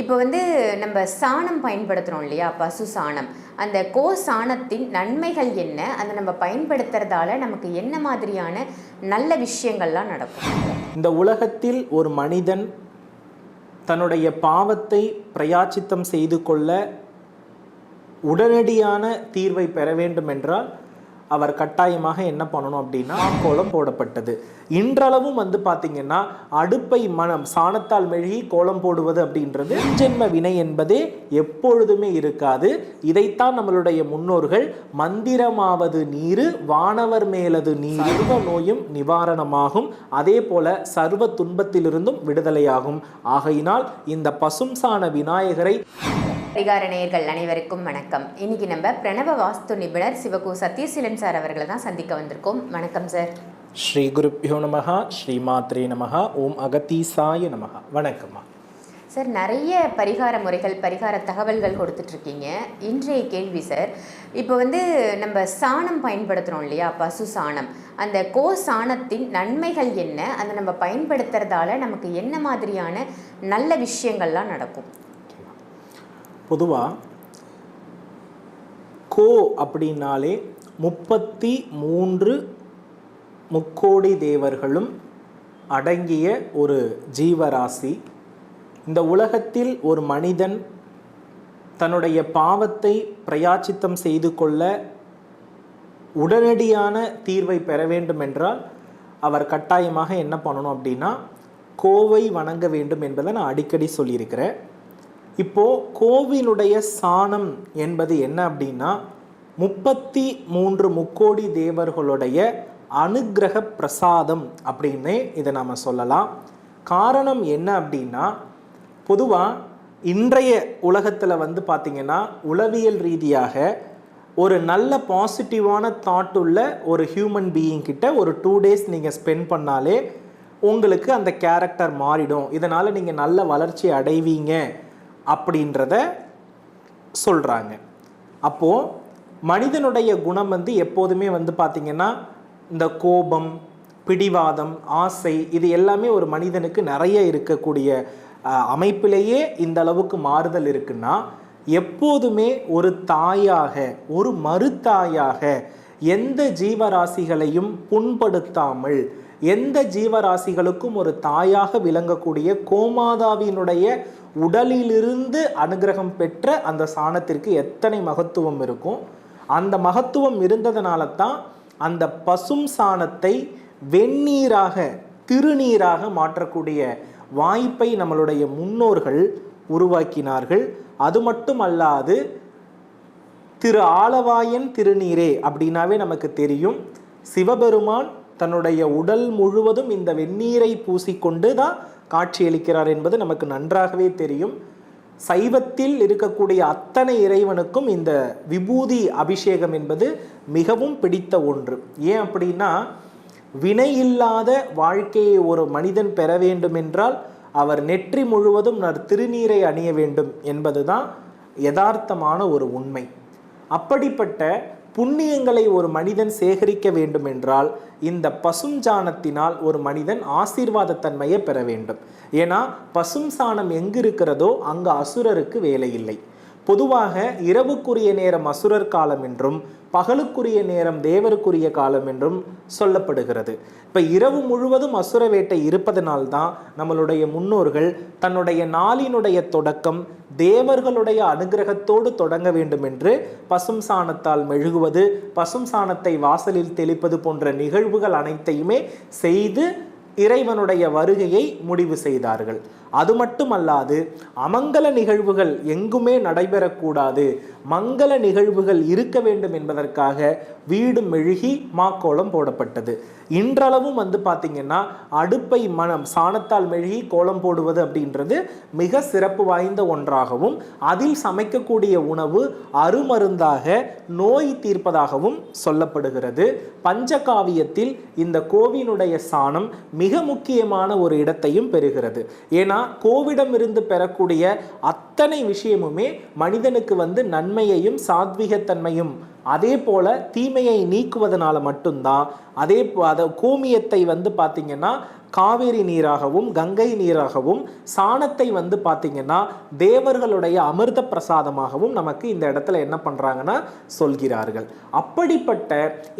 இப்போ வந்து நம்ம சாணம் பயன்படுத்துகிறோம் இல்லையா? பசு சாணம். அந்த கோ சாணத்தின் நன்மைகள் என்ன? அதை நம்ம பயன்படுத்துறதால நமக்கு என்ன மாதிரியான நல்ல விஷயங்கள்லாம் நடக்கும்? இந்த உலகத்தில் ஒரு மனிதன் தன்னுடைய பாவத்தை பிரயாச்சித்தம் செய்து கொள்ள உடனடியான தீர்வை பெற வேண்டும் என்றால் அவர் கட்டாயமாக என்ன பண்ணணும் அப்படின்னா கோலம் போடப்பட்டது. இன்றளவும் வந்து பார்த்தீங்கன்னா அடுப்பை மனம் சாணத்தால் மெழுகி கோலம் போடுவது அப்படின்றது ஜென்ம வினை என்பதே எப்பொழுதுமே இருக்காது. இதைத்தான் நம்மளுடைய முன்னோர்கள் மந்திரமாவது நீரு வானவர் மேலது நீர் சர்வ நோயும் நிவாரணமாகும். அதே போல சர்வ துன்பத்திலிருந்தும் விடுதலையாகும். ஆகையினால் இந்த பசும் சாண விநாயகரை பரிகார நேயர்கள் அனைவருக்கும் வணக்கம். இன்னைக்கு நம்ம பிரணவ வாஸ்து நிபுணர் சிவகு சத்யசீலன் சார் அவர்களை தான் சந்திக்க வந்திருக்கோம். வணக்கம் சார். ஸ்ரீ குருப்பியோ நமகா ஸ்ரீ மாத்ரே நமகா ஓம் அகத்தீசாய நமகா வணக்கம்மா. சார் நிறைய பரிகார முறைகள் பரிகார தகவல்கள் கொடுத்துட்டு இருக்கீங்க இன்றைய கேள்வி சார் இப்போ வந்து நம்ம சாணம் பயன்படுத்துகிறோம் இல்லையா? பசு சாணம். அந்த கோ சாணத்தின் நன்மைகள் என்ன? அதை நம்ம பயன்படுத்துறதால நமக்கு என்ன மாதிரியான நல்ல விஷயங்கள்லாம் நடக்கும்? பொதுவாக கோ அப்படின்னாலே முப்பத்தி மூன்று முக்கோடி தேவர்களும் அடங்கிய ஒரு ஜீவராசி. இந்த உலகத்தில் ஒரு மனிதன் தன்னுடைய பாவத்தை பிரயாச்சித்தம் செய்து கொள்ள உடனடியான தீர்வை பெற வேண்டும் என்றால் அவர் கட்டாயமாக என்ன பண்ணணும் அப்படின்னா கோவை வணங்க வேண்டும் என்பதை நான் அடிக்கடி சொல்லியிருக்கிறேன். இப்போது கோவிலுடைய சாணம் என்பது என்ன அப்படின்னா முப்பத்தி மூன்று முக்கோடி தேவர்களுடைய அனுக்கிரக பிரசாதம் அப்படின்னே இதை நாம் சொல்லலாம். காரணம் என்ன அப்படின்னா பொதுவாக இன்றைய உலகத்தில் வந்து பார்த்திங்கன்னா உளவியல் ரீதியாக ஒரு நல்ல பாசிட்டிவான தாட் உள்ள ஒரு ஹியூமன் பீயிங் கிட்ட ஒரு டூ டேஸ் நீங்கள் ஸ்பெண்ட் பண்ணாலே உங்களுக்கு அந்த கேரக்டர் மாறிடும். இதனால் நீங்கள் நல்ல வளர்ச்சி அடைவீங்க. அப்படின்றத சொல்கிறாங்க அப்போது மனிதனுடைய குணம் வந்து எப்போதுமே வந்து பார்த்திங்கன்னா இந்த கோபம் பிடிவாதம் ஆசை இது எல்லாமே ஒரு மனிதனுக்கு நிறைய இருக்கக்கூடிய அமைப்பிலேயே இந்த அளவுக்கு மாறுதல் இருக்குன்னா எப்போதுமே ஒரு தாயாக ஒரு மறுத்தாயாக எந்த ஜீவராசிகளையும் புண்படுத்தாமல் எந்த ஜீவராசிகளுக்கும் ஒரு தாயாக விளங்கக்கூடிய கோமாதாவினுடைய உடலிலிருந்து அனுகிரகம் பெற்ற அந்த சாணத்திற்கு எத்தனை மகத்துவம் இருக்கும்? அந்த மகத்துவம் இருந்ததுனால தான் அந்த பசும் சாணத்தை வெந்நீராக திருநீராக மாற்றக்கூடிய வாய்ப்பை நம்மளுடைய முன்னோர்கள் உருவாக்கினார்கள். அது மட்டும் அல்லாது திரு ஆலவாயன் திருநீரே அப்படின்னாவே நமக்கு தெரியும். சிவபெருமான் தன்னுடைய உடல் முழுவதும் இந்த வெந்நீரை பூசிக்கொண்டு தான் காட்சியளிக்கிறார் என்பது நமக்கு நன்றாகவே தெரியும். சைவத்தில் இருக்கக்கூடிய அத்தனை இறைவனுக்கும் இந்த விபூதி அபிஷேகம் என்பது மிகவும் பிடித்த ஒன்று. ஏன் அப்படின்னா வினை இல்லாத வாழ்க்கையை ஒரு மனிதன் பெற வேண்டும் என்றால் அவர் நெற்றி முழுவதும் நர் திருநீரை அணிய வேண்டும் என்பதுதான் யதார்த்தமான ஒரு உண்மை. அப்படிப்பட்ட புண்ணியங்களை ஒரு மனிதன் சேகரிக்க வேண்டும் என்றால் இந்த பசும் சாணத்தினால் ஒரு மனிதன் ஆசீர்வாத தன்மையை பெற வேண்டும். ஏன்னா பசும் சாணம் எங்கு இருக்கிறதோ அங்கு அசுரருக்கு வேலை இல்லை பொதுவாக இரவுக்குரிய நேரம் அசுரர் காலம் என்றும் பகலுக்குரிய நேரம் தேவருக்குரிய காலம் என்றும் சொல்லப்படுகிறது. இப்போ இரவு முழுவதும் அசுர வேட்டை இருப்பதனால்தான் நம்மளுடைய முன்னோர்கள் தன்னுடைய நாளினுடைய தொடக்கம் தேவர்களுடைய அனுகிரகத்தோடு தொடங்க வேண்டும் என்று பசும் சாணத்தால் மெழுகுவது பசும் சாணத்தை வாசலில் தெளிப்பது போன்ற நிகழ்வுகள் அனைத்தையுமே செய்து இறைவனுடைய வருகையை முடிவு செய்தார்கள். அது மட்டுமல்லாது அமங்கல நிகழ்வுகள் எங்குமே நடைபெறக்கூடாது. மங்கள நிகழ்வுகள் இருக்க வேண்டும் என்பதற்காக வீடு மெழுகி மாக்கோலம் போடப்பட்டது. இன்றளவும் வந்து பார்த்திங்கன்னா அடுப்பை மனம் சாணத்தால் மெழுகி கோலம் போடுவது அப்படின்றது மிக சிறப்பு வாய்ந்த ஒன்றாகவும் அதில் சமைக்கக்கூடிய உணவு அருமருந்தாக நோய் தீர்ப்பதாகவும் சொல்லப்படுகிறது. பஞ்சகாவியத்தில் இந்த கோவினுடைய சாணம் மிக முக்கியமான ஒரு இடத்தையும் பெறுகிறது. ஏன்னா கோவிடமிருந்து பெறக்கூடிய அத்தனை விஷயமுமே மனிதனுக்கு வந்து நன்மை நன்மையையும் சாத்விகத்தன்மையும். அதே போல தீமையை நீக்குவதனால மட்டும்தான். அதே அதை அத கோமியத்தை வந்து பார்த்திங்கன்னா காவேரி நீராகவும் கங்கை நீராகவும் சாணத்தை வந்து பார்த்திங்கன்னா தேவர்களுடைய அமிர்த பிரசாதமாகவும் நமக்கு இந்த இடத்துல என்ன பண்ணுறாங்கன்னா சொல்கிறார்கள். அப்படிப்பட்ட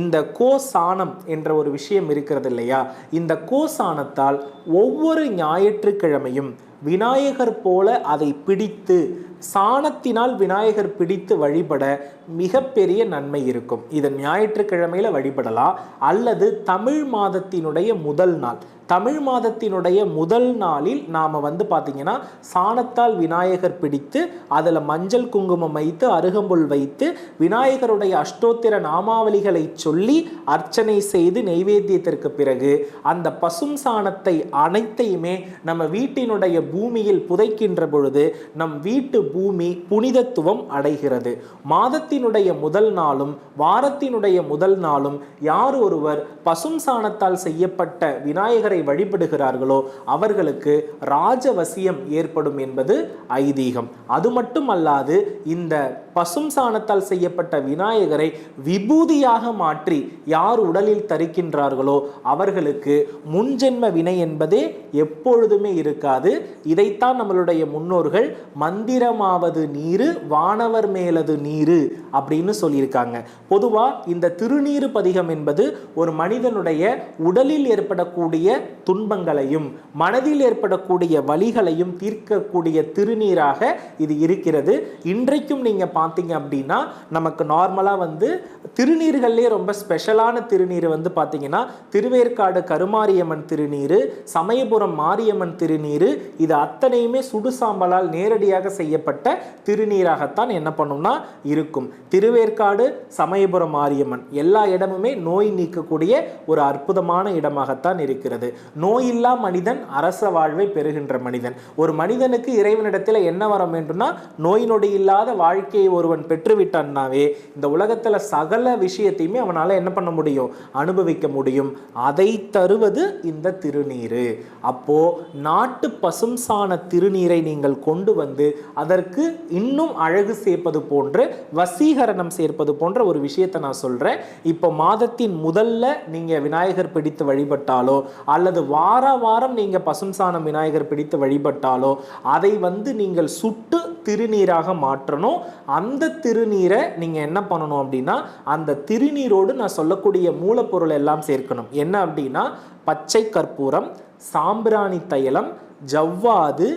இந்த கோ சாணம் என்ற ஒரு விஷயம் இருக்கிறது இல்லையா? இந்த கோ சாணத்தால் ஒவ்வொரு ஞாயிற்றுக்கிழமையும் விநாயகர் போல அதை பிடித்து சாணத்தினால் விநாயகர் பிடித்து வழிபட மிகப்பெரிய நன்மை இருக்கும். இதை ஞாயிற்றுக்கிழமையில வழிபடலாம். அல்லது தமிழ் மாதத்தினுடைய முதல் நாள். தமிழ் மாதத்தினுடைய முதல் நாளில் நாம் வந்து பார்த்தீங்கன்னா சாணத்தால் விநாயகர் பிடித்து அதில் மஞ்சள் குங்குமம் வைத்து அருகம்புல் வைத்து விநாயகருடைய அஷ்டோத்திர நாமாவளிகளை சொல்லி அர்ச்சனை செய்து நெய்வேத்தியத்திற்கு பிறகு அந்த பசும் சாணத்தை அனைத்தையுமே நம்ம வீட்டினுடைய பூமியில் புதைக்கின்ற பொழுது நம் வீட்டு பூமி புனிதத்துவம் அடைகிறது. மாதத்தினுடைய முதல் நாளும் வாரத்தினுடைய முதல் நாளும் யார் ஒருவர் பசும் சாணத்தால் செய்யப்பட்ட விநாயகரை வழிபடுகிறார்களோ அவர்களுக்கு ராஜவசியம் ஏற்படும் என்பது ஐதீகம். அது மட்டும் அல்லாது இந்த பசும் சாணத்தால் செய்யப்பட்ட விநாயகரை விபூதியாக மாற்றி யார் உடலில் தரிக்கின்றார்களோ அவர்களுக்கு முன்ஜென்ம வினை என்பதே எப்பொழுதுமே இருக்காது. இதைத்தான் நம்மளுடைய முன்னோர்கள் மந்திரமாவது நீரு வானவர் மேலது நீரு அப்படின்னு சொல்லியிருக்காங்க. பொதுவா இந்த திருநீறு பதிகம் என்பது ஒரு மனிதனுடைய உடலில் ஏற்படக்கூடிய துன்பங்களையும் மனதில் ஏற்படக்கூடிய வழிகளையும் தீர்க்கக்கூடிய திருநீராக இது இருக்கிறது. இன்றைக்கும் நீங்க பார்த்தீங்க அப்படின்னா நமக்கு நார்மலா வந்து திருநீர்கள்லேயே ரொம்ப ஸ்பெஷலான திருநீர் வந்து பார்த்தீங்கன்னா திருவேற்காடு கருமாரியம்மன் திருநீரு சமயபுரம் மாரியம்மன் திருநீர் இது அத்தனையுமே சுடு சாம்பலால் நேரடியாக செய்யப்பட்ட திருநீராகத்தான் என்ன பண்ணும்னா இருக்கும். திருவேற்காடு சமயபுரம் மாரியம்மன் எல்லா இடமுமே நோய் நீக்கக்கூடிய ஒரு அற்புதமான இடமாகத்தான் இருக்கிறது. நோயில்லா மனிதன் அரச வாழ்வை பெறுகின்ற மனிதன். ஒரு மனிதனுக்கு இறைவனிடத்தில் என்ன வர வேண்டும்னா நோய் நொடி இல்லாத வாழ்க்கையை ஒருவன் பெற்றுவிட்டான்னாவே இந்த உலகத்துல சகல விஷயத்தையுமே அவனால என்ன பண்ண முடியும்? அனுபவிக்க முடியும். அதை தருவது இந்த திருநீர். அப்போ நாட்டு பசும் சாண திருநீரை நீங்கள் கொண்டு வந்து அதற்கு இன்னும் அழகு சேர்ப்பது போன்று வசீகரணம் சேர்ப்பது போன்ற ஒரு விஷயத்தை நான் சொல்கிறேன் இப்போ மாதத்தின் முதல்ல நீங்கள் விநாயகர் பிடித்து வழிபட்டாலோ அல்லது வார வாரம் நீங்கள் பசும் சாணம் விநாயகர் பிடித்து வழிபட்டாலோ அதை வந்து நீங்கள் சுட்டு திருநீராக மாற்றணும். அந்த திருநீரை நீங்கள் என்ன பண்ணணும் அப்படின்னா அந்த திருநீரோடு நான் சொல்லக்கூடிய மூலப்பொருள் எல்லாம் சேர்க்கணும். என்ன அப்படின்னா பச்சை கற்பூரம் சாம்பிராணி தைலம் ஜவ்வாது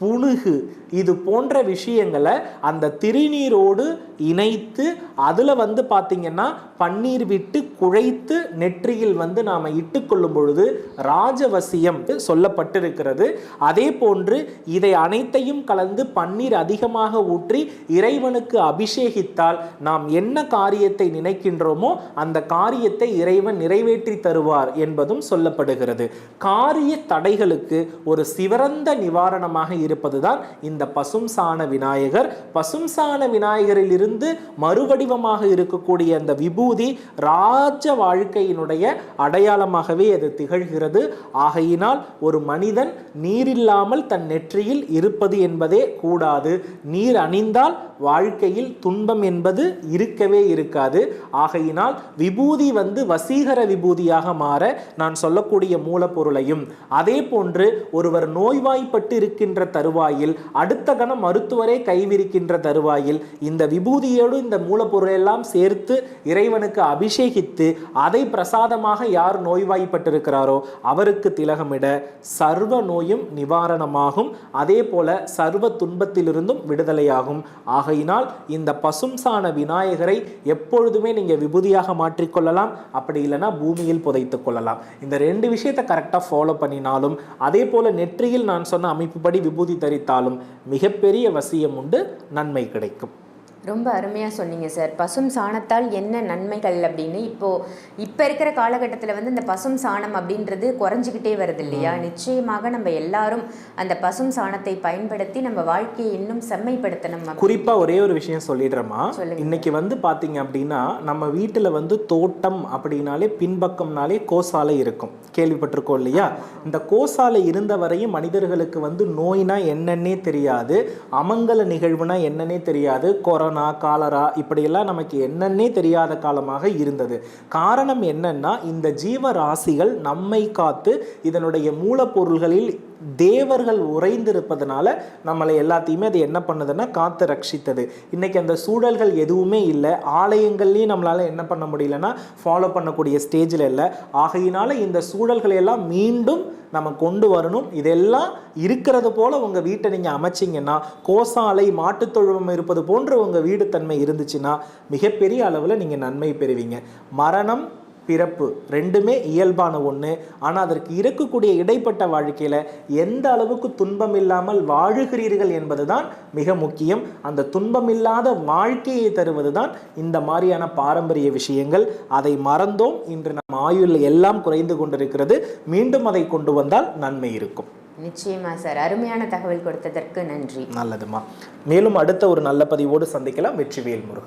புணுகு. இது போன்ற விஷயங்களை அந்த திருநீரோடு இணைத்து அதில் வந்து பார்த்திங்கன்னா பன்னீர் விட்டு குழைத்து நெற்றியில் வந்து நாம் இட்டுக்கொள்ளும் பொழுது ராஜவசியம் சொல்லப்பட்டிருக்கிறது. அதே போன்று இதை அனைத்தையும் கலந்து பன்னீர் அதிகமாக ஊற்றி இறைவனுக்கு அபிஷேகித்தால் நாம் என்ன காரியத்தை நினைக்கின்றோமோ அந்த காரியத்தை இறைவன் நிறைவேற்றி தருவார் என்பதும் சொல்லப்படுகிறது. காரிய தடைகளுக்கு ஒரு சிவரந்த நிவாரணமாக இருப்பதுதான் இந்த பசும் சாண விநாயகர். பசும் சாண விநாயகரில் இருந்து மறுவடிவமாக இருக்கக்கூடிய அந்த விபூதி ராஜ வாழ்க்கையினுடைய அடையாளமாகவே அது திகழ்கிறது. ஆகையினால் ஒரு மனிதன் நீரில்லாமல் தன் நெற்றியில் இருப்பது என்பதே கூடாது. நீர் அணிந்தால் வாழ்க்கையில் துன்பம் என்பது இருக்கவே இருக்காது. ஆகையினால் விபூதி வந்து வசீகர விபூதியாக மாற நான் சொல்லக்கூடிய மூலப்பொருளையும் அதே போன்று ஒருவர் நோய்வாய்ப்பட்டு இருக்கின்ற தருவாயில் அடுத்த கணம் மருத்துவரே கைவிரிக்கின்ற தருவாயில் இந்த விபூதியோடு இந்த மூலப்பொருளெல்லாம் சேர்த்து இறைவனுக்கு அபிஷேகித்து அதை பிரசாதமாக யார் நோய்வாய்ப்பட்டிருக்கிறாரோ அவருக்கு திலகமிட சர்வ நோயும் நிவாரணமாகும். அதே போல சர்வ துன்பத்திலிருந்தும் விடுதலையாகும். ஆகையினால் இந்த பசும்சான விநாயகரை எப்பொழுதுமே நீங்கள் விபூதியாக மாற்றிக்கொள்ளலாம். அப்படி இல்லைன்னா பூமியில் புதைத்துக் கொள்ளலாம். இந்த ரெண்டு விஷயத்தை கரெக்டாக ஃபாலோ பண்ணினாலும் அதே போல நெற்றியில் நான் சொன்ன அமைப்புப்படி விபூதி தரித்தாலும் மிகப்பெரிய வசியம் உண்டு நன்மை கிடைக்கும். ரொம்ப அருமையாக சொன்னீங்க சார். பசும் சாணத்தால் என்ன நன்மைகள் அப்படின்னு இப்போ இப்போ இருக்கிற காலகட்டத்தில் வந்து இந்த பசும் சாணம் அப்படின்றது குறைஞ்சிக்கிட்டே வருது இல்லையா? நிச்சயமாக நம்ம எல்லாரும் அந்த பசும் சாணத்தை பயன்படுத்தி நம்ம வாழ்க்கையை இன்னும் செம்மைப்படுத்தணும் அப்படி- குறிப்பா ஒரே ஒரு விஷயம் சொல்லிடுறேம்மா. சொல்லுங்க. இன்னைக்கு வந்து பாத்தீங்க அப்படின்னா நம்ம வீட்டுல வந்து தோட்டம் அப்படின்னாலே பின்பக்கம்னாலே கோசாலை இருக்கும். கேள்விப்பட்டிருக்கோம் இல்லையா? இந்த கோசாலை இருந்த வரையும் மனிதர்களுக்கு வந்து நோய்னா என்னன்னே தெரியாது அமங்கல நிகழ்வுனா என்னன்னே தெரியாது கொரோனா கொரோனா காலரா இப்படியெல்லாம் நமக்கு என்னன்னே தெரியாத காலமாக இருந்தது. காரணம் என்னன்னா இந்த ஜீவராசிகள் நம்மை காத்து இதனுடைய மூலப்பொருள்களில் தேவர்கள் உறைந்திருப்பதனால நம்மளை எல்லாத்தையுமே அது என்ன பண்ணுதுன்னா காத்து ரட்சித்தது. இன்னைக்கு அந்த சூழல்கள் எதுவுமே இல்லை. ஆலயங்கள்லையும் நம்மளால என்ன பண்ண முடியலன்னா ஃபாலோ பண்ணக்கூடிய ஸ்டேஜில் இல்லை. ஆகையினால இந்த சூழல்களை எல்லாம் மீண்டும் நம்ம கொண்டு வரணும். இதெல்லாம் இருக்கிறது போல உங்க வீட்டை நீங்க அமைச்சிங்கன்னா கோசாலை மாட்டுத் தொழுவம் இருப்பது போன்ற உங்க வீடு தன்மை இருந்துச்சுன்னா மிகப்பெரிய அளவில் நீங்க நன்மை பெறுவீங்க. மரணம் பிறப்பு. ரெண்டுமே இயல்பான ஒன்று ஆனால் அதற்கு இருக்கக்கூடிய இடைப்பட்ட வாழ்க்கையில் எந்த அளவுக்கு துன்பம் இல்லாமல் வாழுகிறீர்கள் என்பதுதான் மிக முக்கியம். அந்த துன்பம் இல்லாத வாழ்க்கையை தருவது தான் இந்த மாதிரியான பாரம்பரிய விஷயங்கள். அதை மறந்தோம். இன்று நம் ஆயுள் எல்லாம் குறைந்து கொண்டிருக்கிறது. மீண்டும் அதை கொண்டு வந்தால் நன்மை இருக்கும். நிச்சயமா சார். அருமையான தகவல் கொடுத்ததற்கு நன்றி. நல்லதுமா. மேலும் அடுத்த ஒரு நல்ல பதிவோடு சந்திக்கலாம். வெற்றிவேல் முருகன்.